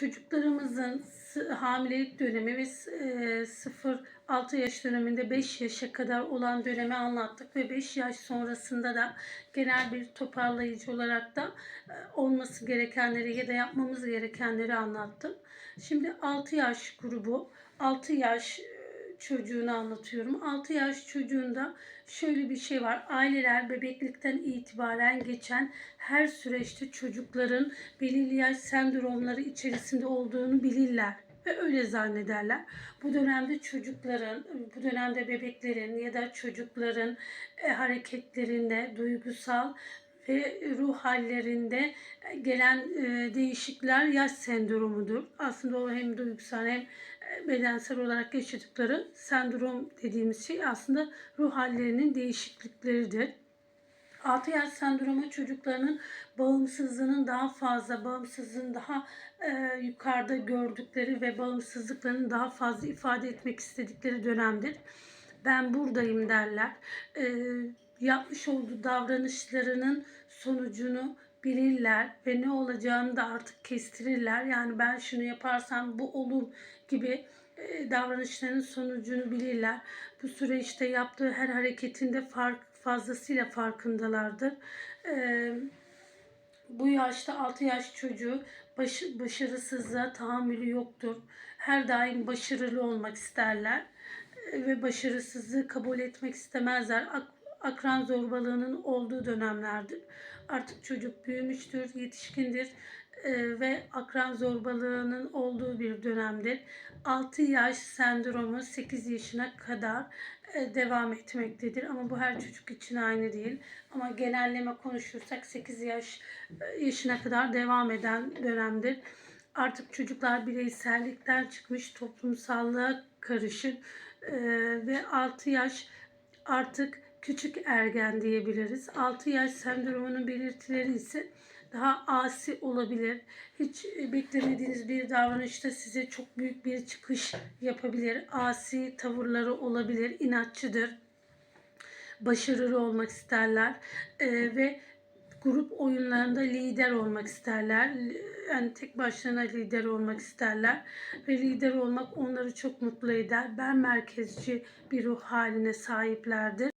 çocuklarımızın hamilelik dönemi ve s- e, 0-6 yaş döneminde 5 yaşa kadar olan dönemi anlattık ve 5 yaş sonrasında da genel bir toparlayıcı olarak da e, olması gerekenleri ya da yapmamız gerekenleri anlattım. Şimdi 6 yaş grubu, 6 yaş çocuğunu anlatıyorum. 6 yaş çocuğunda şöyle bir şey var. Aileler bebeklikten itibaren geçen her süreçte çocukların belirli yaş sendromları içerisinde olduğunu bilirler ve öyle zannederler. Bu dönemde çocukların, bu dönemde bebeklerin ya da çocukların e, hareketlerinde, duygusal ve ruh hallerinde gelen e, değişiklikler yaş sendromudur. Aslında o hem duygusal hem e, bedensel olarak yaşadıkları sendrom dediğimiz şey aslında ruh hallerinin değişiklikleridir. 6 yaş sendromu çocuklarının bağımsızlığının daha fazla, bağımsızlığın daha e, yukarıda gördükleri ve bağımsızlıklarını daha fazla ifade etmek istedikleri dönemdir. Ben buradayım derler. E, yapmış olduğu davranışlarının sonucunu bilirler ve ne olacağını da artık kestirirler. Yani ben şunu yaparsam bu olur gibi e, davranışlarının sonucunu bilirler. Bu süreçte yaptığı her hareketinde fark fazlasıyla farkındalardır. E, bu yaşta 6 yaş çocuğu baş, başarısızlığa tahammülü yoktur. Her daim başarılı olmak isterler e, ve başarısızlığı kabul etmek istemezler. Akran zorbalığının olduğu dönemlerdir. Artık çocuk büyümüştür, yetişkindir e, ve akran zorbalığının olduğu bir dönemdir. 6 yaş sendromu 8 yaşına kadar e, devam etmektedir. Ama bu her çocuk için aynı değil. Ama genelleme konuşursak 8 yaş e, yaşına kadar devam eden dönemdir. Artık çocuklar bireysellikten çıkmış toplumsallığa karışır ve 6 yaş artık küçük ergen diyebiliriz. 6 yaş sendromunun belirtileri ise daha asi olabilir. Hiç beklemediğiniz bir davranışta size çok büyük bir çıkış yapabilir. Asi tavırları olabilir, inatçıdır. Başarılı olmak isterler Ee, ve grup oyunlarında lider olmak isterler. Yani tek başlarına lider olmak isterler ve lider olmak onları çok mutlu eder. Ben merkezci bir ruh haline sahiplerdir.